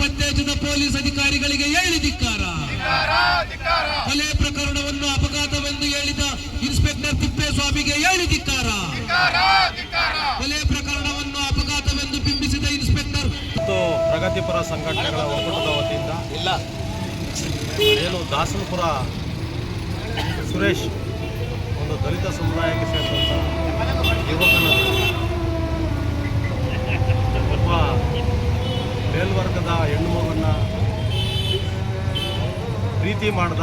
ಪತ್ತೆ ಹಚ್ಚಿದ ಪೊಲೀಸ್ ಅಧಿಕಾರಿಗಳಿಗೆ ಹೇಳಿ ಧಿಕ್ಕಾರ. ಕೊಲೆ ಪ್ರಕರಣವನ್ನು ಅಪಘಾತವೆಂದು ಹೇಳಿದ ಇನ್ಸ್ಪೆಕ್ಟರ್ ತಿಪ್ಪೇಸ್ವಾಮಿಗೆ ಹೇಳಿ ಧಿಕ್ಕಾರ. ಕೊಲೆ ಪ್ರಕರಣವನ್ನು ಅಪಘಾತವೆಂದು ಬಿಂಬಿಸಿದ ಇನ್ಸ್ಪೆಕ್ಟರ್. ಮತ್ತು ಪ್ರಗತಿಪರ ಸಂಘಟನೆಗಳ ಒಕ್ಕೂಟದ ವತಿಯಿಂದ ಇಲ್ಲ. ಏನು ದಾಸನಪುರ ಸುರೇಶ್ ಒಂದು ದಲಿತ ಸಮುದಾಯಕ್ಕೆ ಸೇರಿದಂಥ ಯುವಕನ ಪ್ರೀತಿ ಮಾಡ್ದ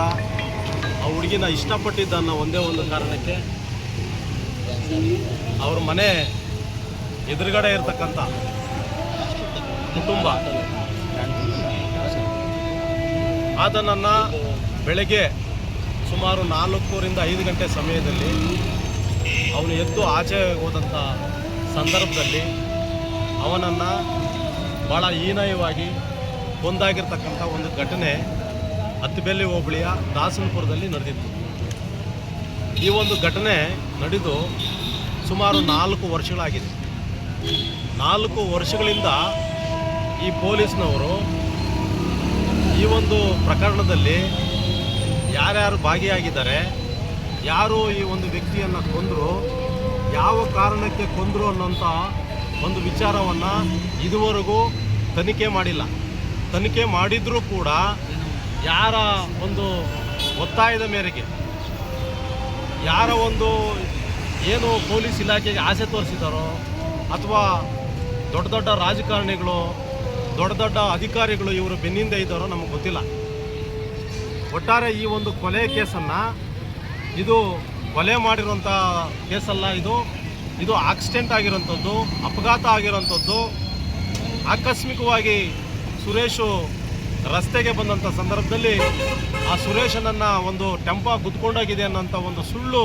ಆ ಹುಡುಗಿನ ಇಷ್ಟಪಟ್ಟಿದ್ದ ಅನ್ನೋ ಒಂದೇ ಒಂದು ಕಾರಣಕ್ಕೆ ಅವ್ರ ಮನೆ ಎದುರುಗಡೆ ಇರ್ತಕ್ಕಂಥ ಕುಟುಂಬ ಆತನನ್ನು ಬೆಳಗ್ಗೆ ಸುಮಾರು ನಾಲ್ಕೂರಿಂದ ಐದು ಗಂಟೆ ಸಮಯದಲ್ಲಿ ಅವನು ಎದ್ದು ಆಚೆ ಹೋದಂಥ ಸಂದರ್ಭದಲ್ಲಿ ಅವನನ್ನು ಭಾಳ ಹೀನಾಯವಾಗಿ ಒಂದಾಗಿರ್ತಕ್ಕಂಥ ಒಂದು ಘಟನೆ ಹತ್ತಿಬೆಲ್ಲಿ ಹೋಬಳಿಯ ದಾಸನಪುರದಲ್ಲಿ ನಡೆದಿತ್ತು. ಈ ಒಂದು ಘಟನೆ ನಡೆದು ಸುಮಾರು ನಾಲ್ಕು ವರ್ಷಗಳಾಗಿದೆ. ನಾಲ್ಕು ವರ್ಷಗಳಿಂದ ಈ ಪೊಲೀಸ್ನವರು ಈ ಒಂದು ಪ್ರಕರಣದಲ್ಲಿ ಯಾರ್ಯಾರು ಭಾಗಿಯಾಗಿದ್ದಾರೆ, ಯಾರು ಈ ಒಂದು ವ್ಯಕ್ತಿಯನ್ನು ಕೊಂದರು, ಯಾವ ಕಾರಣಕ್ಕೆ ಕೊಂದರು ಅನ್ನೋಂಥ ಒಂದು ವಿಚಾರವನ್ನು ಇದುವರೆಗೂ ತನಿಖೆ ಮಾಡಿಲ್ಲ. ತನಿಖೆ ಮಾಡಿದರೂ ಕೂಡ ಯಾರ ಒಂದು ಒತ್ತಾಯದ ಮೇರೆಗೆ, ಯಾರ ಒಂದು ಏನು ಪೊಲೀಸ್ ಇಲಾಖೆಗೆ ಆಸೆ ತೋರಿಸಿದಾರೋ ಅಥವಾ ದೊಡ್ಡ ದೊಡ್ಡ ರಾಜಕಾರಣಿಗಳು, ದೊಡ್ಡ ದೊಡ್ಡ ಅಧಿಕಾರಿಗಳು ಇವರು ಬೆನ್ನಿಂದ ಇದ್ದಾರೋ ನಮಗೆ ಗೊತ್ತಿಲ್ಲ. ಒಟ್ಟಾರೆ ಈ ಒಂದು ಕೊಲೆ ಕೇಸನ್ನು, ಇದು ಕೊಲೆ ಮಾಡಿರುವಂಥ ಕೇಸಲ್ಲ ಇದು. ಇದು ಆಕ್ಸಿಡೆಂಟ್ ಆಗಿರೋಂಥದ್ದು ಅಪಘಾತ ಆಗಿರೋಂಥದ್ದು ಆಕಸ್ಮಿಕವಾಗಿ ಸುರೇಶು ರಸ್ತೆಗೆ ಬಂದಂಥ ಸಂದರ್ಭದಲ್ಲಿ ಆ ಸುರೇಶನನ್ನು ಒಂದು ಟೆಂಪ ಗುದ್ಕೊಂಡೋಗಿದೆ ಅನ್ನೋಂಥ ಒಂದು ಸುಳ್ಳು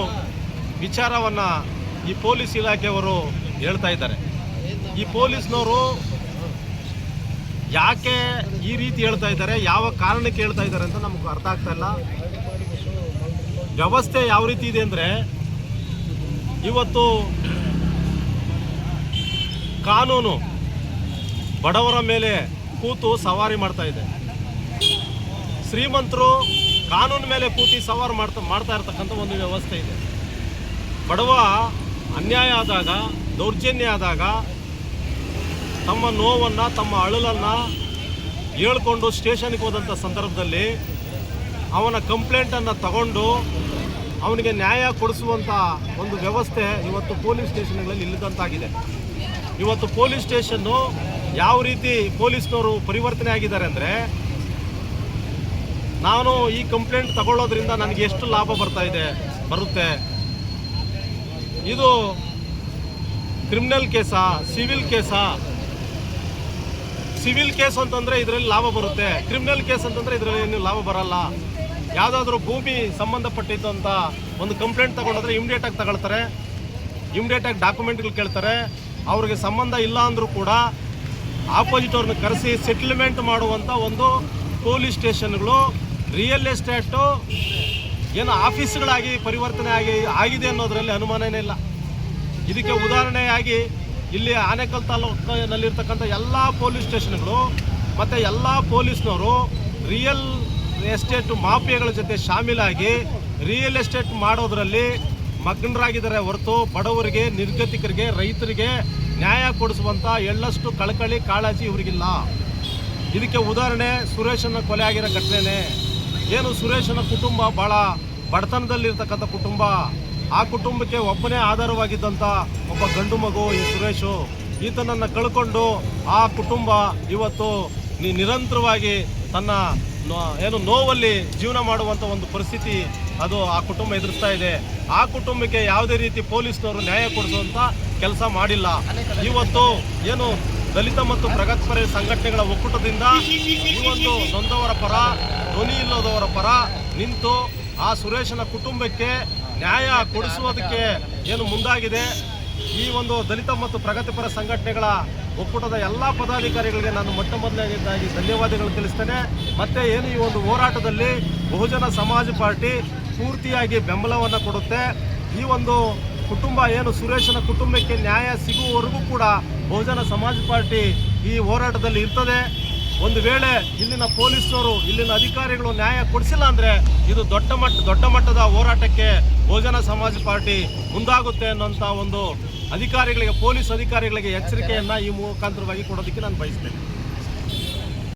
ವಿಚಾರವನ್ನು ಈ ಪೊಲೀಸ್ ಇಲಾಖೆಯವರು ಹೇಳ್ತಾ ಇದ್ದಾರೆ. ಈ ಪೊಲೀಸ್ನವರು ಯಾಕೆ ಈ ರೀತಿ ಹೇಳ್ತಾ ಇದ್ದಾರೆ, ಯಾವ ಕಾರಣಕ್ಕೆ ಹೇಳ್ತಾ ಇದ್ದಾರೆ ಅಂತ ನಮಗೆ ಅರ್ಥ ಆಗ್ತಾ ಇಲ್ಲ. ವ್ಯವಸ್ಥೆ ಯಾವ ರೀತಿ ಇದೆ ಅಂದರೆ ಇವತ್ತು ಕಾನೂನು ಬಡವರ ಮೇಲೆ ಕೂತು ಸವಾರಿ ಮಾಡ್ತಾ ಇದೆ. ಶ್ರೀಮಂತರು ಕಾನೂನು ಮೇಲೆ ಕೂತಿ ಸವಾರ್ ಮಾಡ್ತಾ ಮಾಡ್ತಾ ಇರ್ತಕ್ಕಂಥ ಒಂದು ವ್ಯವಸ್ಥೆ ಇದೆ. ಬಡವ ಅನ್ಯಾಯ ಆದಾಗ, ದೌರ್ಜನ್ಯ ಆದಾಗ ತಮ್ಮ ನೋವನ್ನು, ತಮ್ಮ ಅಳಲನ್ನು ಹೇಳ್ಕೊಂಡು ಸ್ಟೇಷನ್ಗೆ ಹೋದಂಥ ಸಂದರ್ಭದಲ್ಲಿ ಅವನ ಕಂಪ್ಲೇಂಟನ್ನು ತಗೊಂಡು ಅವನಿಗೆ ನ್ಯಾಯ ಕೊಡಿಸುವಂಥ ಒಂದು ವ್ಯವಸ್ಥೆ ಇವತ್ತು ಪೊಲೀಸ್ ಸ್ಟೇಷನ್ಗಳಲ್ಲಿ ಇಲ್ಲದಂತಾಗಿದೆ ಇವತ್ತು ಪೊಲೀಸ್ ಸ್ಟೇಷನ್ನು ಯಾವ ರೀತಿ ಪೊಲೀಸ್ನವರು ಪರಿವರ್ತನೆ ಆಗಿದ್ದಾರೆ ಅಂದರೆ ನಾನು ಈ ಕಂಪ್ಲೇಂಟ್ ತಗೊಳ್ಳೋದ್ರಿಂದ ನನಗೆ ಎಷ್ಟು ಲಾಭ ಬರ್ತಾ ಇದೆ, ಬರುತ್ತೆ? ಇದು ಕ್ರಿಮಿನಲ್ ಕೇಸಾ ಸಿವಿಲ್ ಕೇಸಾ. ಸಿವಿಲ್ ಕೇಸ್ ಅಂತಂದ್ರೆ ಇದರಲ್ಲಿ ಲಾಭ ಬರುತ್ತೆ. ಕ್ರಿಮಿನಲ್ ಕೇಸ್ ಅಂತಂದ್ರೆ ಇದರಲ್ಲಿ ಏನು ಲಾಭ ಬರಲ್ಲ. ಯಾವುದಾದ್ರೂ ಭೂಮಿ ಸಂಬಂಧಪಟ್ಟಿದ್ದಂಥ ಒಂದು ಕಂಪ್ಲೇಂಟ್ ತಗೊಂಡಿದ್ರೆ ಇಮಿಡಿಯೇಟ್ ಆಗಿ ತಗೊಳ್ತಾರೆ. ಇಮಿಡಿಯೇಟ್ ಆಗಿ ಡಾಕ್ಯುಮೆಂಟ್ಗಳು ಕೇಳ್ತಾರೆ. ಅವ್ರಿಗೆ ಸಂಬಂಧ ಇಲ್ಲ ಅಂದರೂ ಕೂಡ ಆಪೋಸಿಟ್ ಅವ್ರನ್ನ ಕರೆಸಿ ಸೆಟ್ಲ್ಮೆಂಟ್ ಮಾಡುವಂಥ ಒಂದು ಪೊಲೀಸ್ ಸ್ಟೇಷನ್ಗಳು ರಿಯಲ್ ಎಸ್ಟೇಟು ಏನು ಆಫೀಸ್ಗಳಾಗಿ ಪರಿವರ್ತನೆ ಆಗಿ ಆಗಿದೆ ಅನ್ನೋದರಲ್ಲಿ ಅನುಮಾನನೇ ಇಲ್ಲ. ಇದಕ್ಕೆ ಉದಾಹರಣೆಯಾಗಿ ಇಲ್ಲಿ ಆನೇಕಲ್ ತಾಲೂಕಿನಲ್ಲಿರ್ತಕ್ಕಂಥ ಎಲ್ಲ ಪೊಲೀಸ್ ಸ್ಟೇಷನ್ಗಳು ಮತ್ತು ಎಲ್ಲ ಪೊಲೀಸ್ನವರು ರಿಯಲ್ ಎಸ್ಟೇಟ್ ಮಾಫಿಯಾಗಳ ಜೊತೆ ಶಾಮೀಲಾಗಿ ರಿಯಲ್ ಎಸ್ಟೇಟ್ ಮಾಡೋದರಲ್ಲಿ ಮಗ್ನರಾಗಿದ್ದಾರೆ ಹೊರತು ಬಡವರಿಗೆ, ನಿರ್ಗತಿಕರಿಗೆ, ರೈತರಿಗೆ ನ್ಯಾಯ ಕೊಡಿಸುವಂಥ ಎಳ್ಳಷ್ಟು ಕಳಕಳಿ ಕಾಳಜಿ ಇವರಿಗಿಲ್ಲ. ಇದಕ್ಕೆ ಉದಾಹರಣೆ ಸುರೇಶನ ಕೊಲೆ ಆಗಿರೋ ಘಟನೆನೇ. ಏನು ಸುರೇಶನ ಕುಟುಂಬ ಭಾಳ ಬಡತನದಲ್ಲಿರ್ತಕ್ಕಂಥ ಕುಟುಂಬ, ಆ ಕುಟುಂಬಕ್ಕೆ ಒಬ್ಬನೇ ಆಧಾರವಾಗಿದ್ದಂಥ ಒಬ್ಬ ಗಂಡು ಮಗು ಈ ಸುರೇಶು. ಈತನನ್ನು ಕಳ್ಕೊಂಡು ಆ ಕುಟುಂಬ ಇವತ್ತು ನಿರಂತರವಾಗಿ ತನ್ನ ಏನು ನೋವಲ್ಲಿ ಜೀವನ ಮಾಡುವಂಥ ಒಂದು ಪರಿಸ್ಥಿತಿ ಅದು ಆ ಕುಟುಂಬ ಎದುರಿಸ್ತಾ ಇದೆ. ಆ ಕುಟುಂಬಕ್ಕೆ ಯಾವುದೇ ರೀತಿ ಪೊಲೀಸ್ನವರು ನ್ಯಾಯ ಕೊಡಿಸುವಂಥ ಕೆಲಸ ಮಾಡಿಲ್ಲ. ಇವತ್ತು ಏನು ದಲಿತ ಮತ್ತು ಪ್ರಗತಿಪರ ಸಂಘಟನೆಗಳ ಒಕ್ಕೂಟದಿಂದ ಈ ಒಂದು ನೊಂದವರ ಪರ, ಧ್ವನಿ ಇಲ್ಲದವರ ಪರ ನಿಂತು ಆ ಸುರೇಶನ ಕುಟುಂಬಕ್ಕೆ ನ್ಯಾಯ ಕೊಡಿಸುವುದಕ್ಕೆ ಏನು ಮುಂದಾಗಿದೆ? ಈ ಒಂದು ದಲಿತ ಮತ್ತು ಪ್ರಗತಿಪರ ಸಂಘಟನೆಗಳ ಒಕ್ಕೂಟದ ಎಲ್ಲ ಪದಾಧಿಕಾರಿಗಳಿಗೆ ನಾನು ಮೊಟ್ಟ ಮೊದಲನೇದಾಗಿ ಧನ್ಯವಾದಗಳು ತಿಳಿಸ್ತೇನೆ. ಮತ್ತೆ ಏನು ಈ ಒಂದು ಹೋರಾಟದಲ್ಲಿ ಬಹುಜನ ಸಮಾಜ ಪಾರ್ಟಿ ಪೂರ್ತಿಯಾಗಿ ಬೆಂಬಲವನ್ನು ಕೊಡುತ್ತೆ. ಈ ಒಂದು ಕುಟುಂಬ ಏನು? ಸುರೇಶನ ಕುಟುಂಬಕ್ಕೆ ನ್ಯಾಯ ಸಿಗುವವರೆಗೂ ಕೂಡ ಬಹುಜನ ಸಮಾಜ ಪಾರ್ಟಿ ಈ ಹೋರಾಟದಲ್ಲಿ ಇರ್ತದೆ. ಒಂದು ವೇಳೆ ಇಲ್ಲಿನ ಪೊಲೀಸರು ಇಲ್ಲಿನ ಅಧಿಕಾರಿಗಳು ನ್ಯಾಯ ಕೊಡಿಸಿಲ್ಲ ಅಂದರೆ ಇದು ದೊಡ್ಡ ಮಟ್ಟ, ದೊಡ್ಡ ಮಟ್ಟದ ಹೋರಾಟಕ್ಕೆ ಬಹುಜನ ಸಮಾಜ ಪಾರ್ಟಿ ಮುಂದಾಗುತ್ತೆ ಅನ್ನೋಂಥ ಒಂದು ಅಧಿಕಾರಿಗಳಿಗೆ, ಪೊಲೀಸ್ ಅಧಿಕಾರಿಗಳಿಗೆ ಎಚ್ಚರಿಕೆಯನ್ನ ಈ ಮುಖಾಂತರವಾಗಿ ಕೊಡೋದಕ್ಕೆ ನಾನು ಬಯಸ್ತೇನೆ.